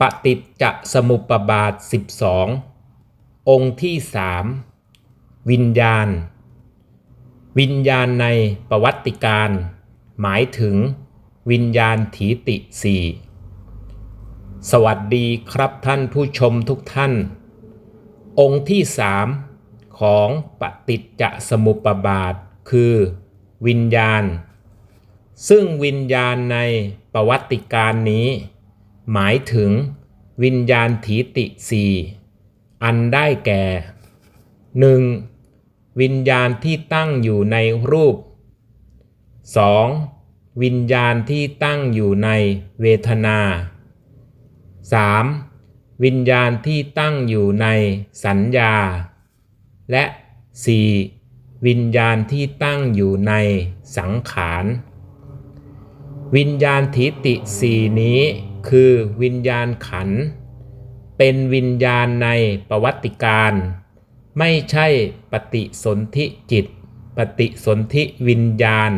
ปฏิจจสมุปบาท 12 องค์ที่สามวิญญาณ วิญญาณในประวัติการ หมายถึงวิญญาณถีติสี่สวัสดีครับท่านผู้ชมทุกท่าน องค์ที่สามของปฏิจจสมุปบาท คือ วิญญาณ ซึ่งวิญญาณในประวัติการนี้ หมายถึงวิญญาณถีติสี่อันได้แก่ 1. วิญญาณที่ตั้งอยู่ในรูป 2. วิญญาณที่ตั้งอยู่ในเวทนา 3. วิญญาณที่ตั้งอยู่ในสัญญา และ 4. วิญญาณที่ตั้งอยู่ในสังขาร วิญญาณทิติสี่นี้ คือวิญญาณขัน เป็นวิญญาณในประวัติการ ไม่ใช่ปฏิสนธิจิต ปฏิสนธิวิญญาณ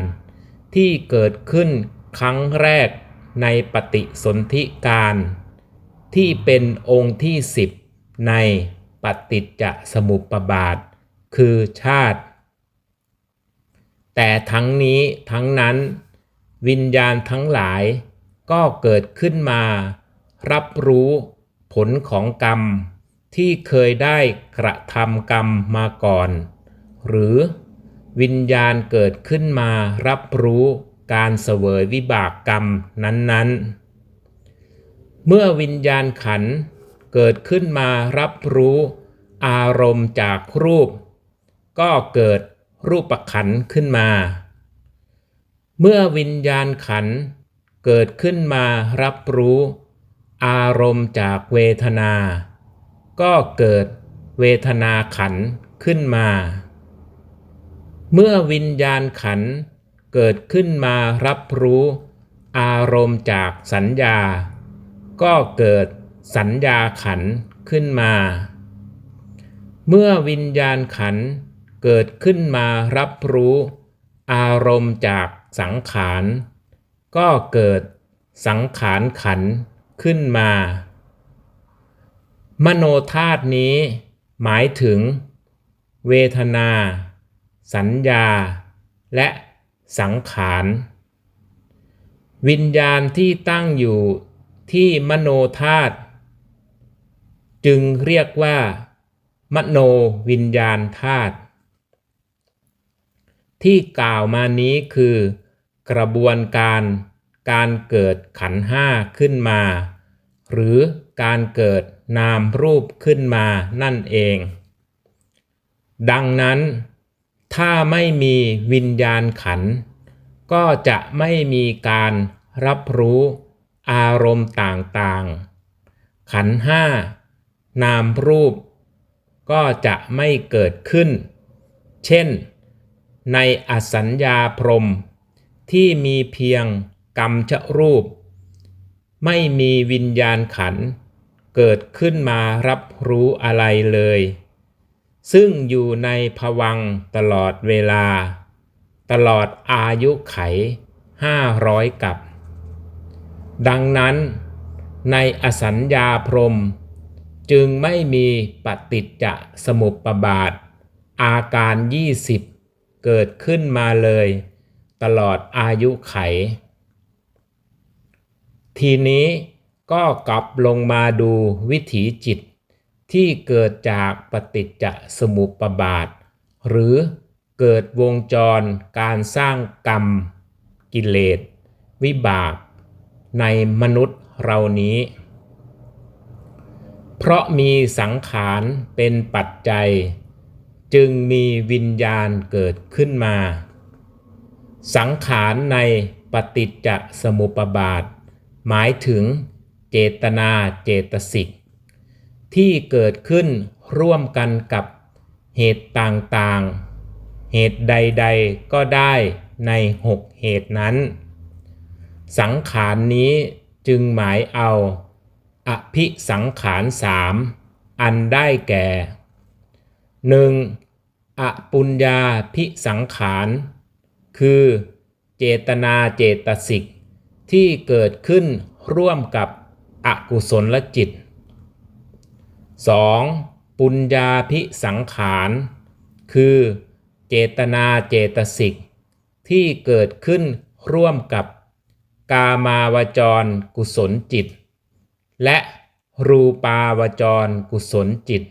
ที่เกิดขึ้นครั้งแรกในปฏิสนธิการ ที่เป็นองค์ที่สิบในปฏิจจสมุปบาท คือชาติ แต่ทั้งนี้ทั้งนั้นวิญญาณทั้งหลาย ก็เกิดขึ้นมา รับรู้ผลของกรรม ที่เคยได้กระทำกรรมมาก่อน หรือวิญญาณเกิดขึ้นมารับรู้การเสวยวิบากกรรมนั้นๆ เมื่อวิญญาณขันเกิดขึ้นมารับรู้อารมณ์จากรูป ก็เกิดรูปขันขึ้นมา เมื่อวิญญาณขัน เกิดขึ้นมารับรู้ อารมณ์จากเวทนา ก็เกิดเวทนาขันขึ้นมา เมื่อวิญญาณขันเกิดขึ้นมารับรู้ อารมณ์จากสัญญา ก็เกิดสัญญาขันขึ้นมา เมื่อวิญญาณขันเกิดขึ้นมารับรู้ อารมณ์จากสังขาร ก็เกิดสังขารขันขึ้นมา มโนธาตุนี้หมายถึง เวทนา สัญญา และสังขาร วิญญาณที่ตั้งอยู่ที่มโนธาตุจึงเรียกว่า มโนวิญญาณธาตุที่กล่าวมานี้คือ กระบวนการการเกิดขันห้าขึ้นมา หรือการเกิดนามรูปขึ้นมานั่นเอง ดังนั้น ถ้าไม่มีวิญญาณขัน ก็จะไม่มีการรับรู้อารมณ์ต่างๆ ขันห้านามรูป ก็จะไม่เกิดขึ้น เช่น ในอสัญญาพรม ที่มีเพียงกรรมชรูป ไม่มีวิญญาณขัน เกิดขึ้นมารับรู้อะไรเลย ซึ่งอยู่ในภวังตลอดเวลา ตลอดอายุไขห้าร้อยกับ ดังนั้นในอสัญญาพรม จึงไม่มีปฏิจจสมุปบาท อาการยี่สิบเกิดขึ้นมาเลย ตลอดอายุไข ทีนี้ก็กลับลงมาดูวิถีจิตที่เกิดจากปฏิจจสมุปบาท หรือเกิดวงจรการสร้างกรรม กิเลส วิบาก ในมนุษย์เรานี้ เพราะมีสังขารเป็นปัจจัย จึงมีวิญญาณเกิดขึ้นมา สังขารในปฏิจจสมุปบาท หมายถึงเจตนาเจตสิก ที่เกิดขึ้นร่วมกันกับเหตุต่างๆ เหตุใดๆก็ได้ในหกเหตุนั้น สังขารนี้จึงหมายเอา อภิสังขารสามอันได้แก่ 1. อปุญญาพิสังขาร คือเจตนาเจตสิกที่เกิดขึ้นร่วมกับอกุศลลจิต 2. ปุญญาพิสังขาร คือเจตนาเจตสิกที่เกิดขึ้นร่วมกับกามาวจรกุศลจิต และรูปาวจรกุศลจิต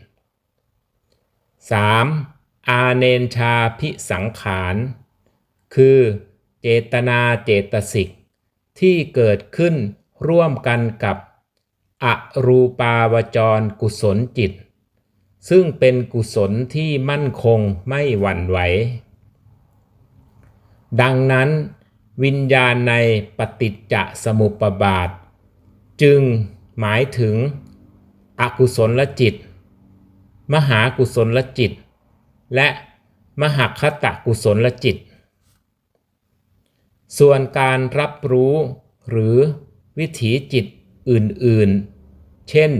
3. อาเนนชาพิสังขาร คือเจตนาเจตสิกที่เกิดขึ้นร่วมกันกับอรูปาวจรกุศลจิต ซึ่งเป็นกุศลที่มั่นคงไม่หวั่นไหว ดังนั้น วิญญาณในปฏิจจสมุปบาท จึงหมายถึงอกุศลจิต มหากุศลจิต และมหคตกุศลจิต ส่วนการรับรู้หรือวิถีจิตอื่นๆ เช่น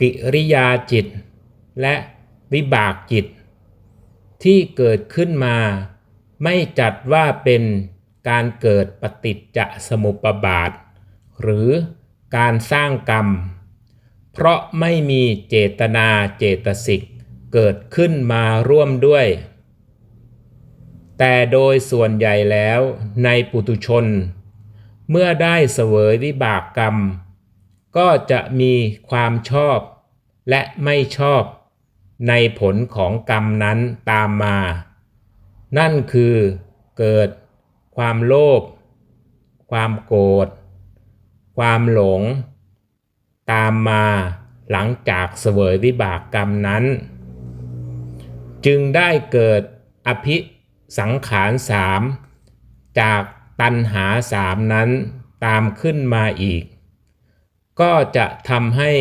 กิริยาจิต และวิบากจิต ที่เกิดขึ้นมา ไม่จัดว่าเป็นการเกิดปฏิจจสมุปบาท หรือการสร้างกรรม เพราะไม่มีเจตนาเจตสิกเกิดขึ้นมาร่วมด้วย แต่โดยส่วนใหญ่แล้วในปุตุชน เมื่อได้เสวยวิบากกรรม ก็จะมีความชอบและไม่ชอบในผลของกรรมนั้นตามมา นั่นคือเกิดความโลภ ความโกรธ ความหลง ตามมาหลังจากเสวยวิบากกรรมนั้น จึงได้เกิดอภิ สังขารสามจากตัณหาสามนั้นตามขึ้นมาอีก ก็จะทำให้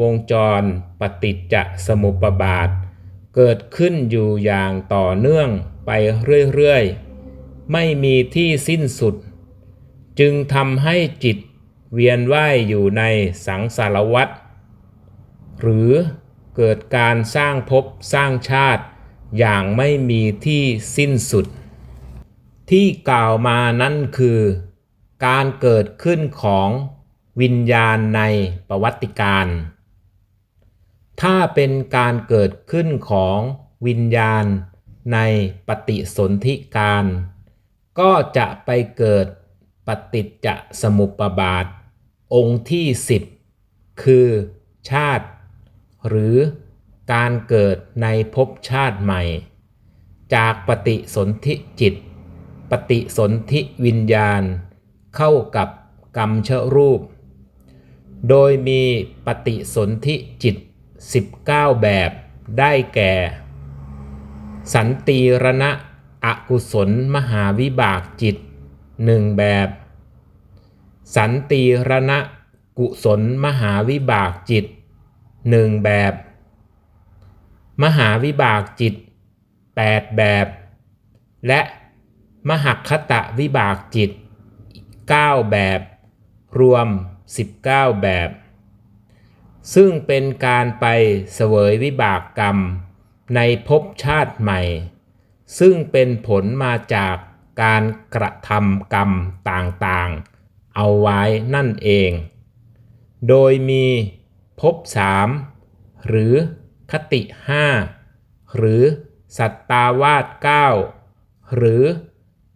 วงจรปฏิจจสมุปบาท เกิดขึ้นอยู่อย่างต่อเนื่องไปเรื่อยๆ ไม่มีที่สิ้นสุด จึงทำให้จิตเวียนว่ายอยู่ในสังสารวัฏหรือเกิดการสร้างภพสร้างชาติ อย่างไม่มีที่สิ้นสุด ที่กล่าวมานั้นคือ การเกิดขึ้นของวิญญาณในประวัติการ ถ้าเป็นการเกิดขึ้นของวิญญาณในปฏิสนธิการ ก็จะไปเกิดปฏิจจสมุปบาท องค์ที่สิบคือชาติ หรือ การเกิดในภพชาติใหม่ จากปฏิสนธิจิต ปฏิสนธิวิญญาณ เข้ากับกรรมชรูป โดยมีปฏิสนธิจิต 19 แบบได้แก่ สันติรณะอกุศลมหาวิบากจิตหนึ่งแบบ สันติรณะกุศลมหาวิบากจิตหนึ่งแบบ มหาวิบากจิต 8 แบบ และมหัคตะวิบากจิต 9 แบบ รวม 19 แบบ ซึ่งเป็นการไปเสวยวิบากกรรมในภพชาติใหม่ ซึ่งเป็นผลมาจากการกระทำกรรมต่างๆ เอาไว้นั่นเอง โดยมีภพสามหรือ คติห้าหรือสัตตาวาสเก้าหรือ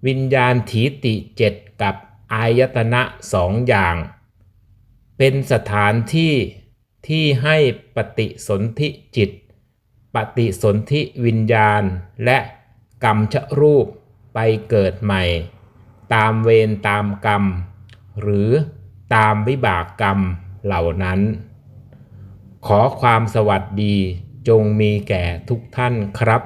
วิญญาณถีติเจ็ดกับอายตนะสองอย่าง เป็นสถานที่ที่ให้ปฏิสนธิจิต ปฏิสนธิวิญญาณ และกรรมชรูปไปเกิดใหม่ ตามเวรตามกรรม หรือตามวิบากกรรมเหล่านั้น ขอความสวัสดี จงมีแก่ทุกท่านครับ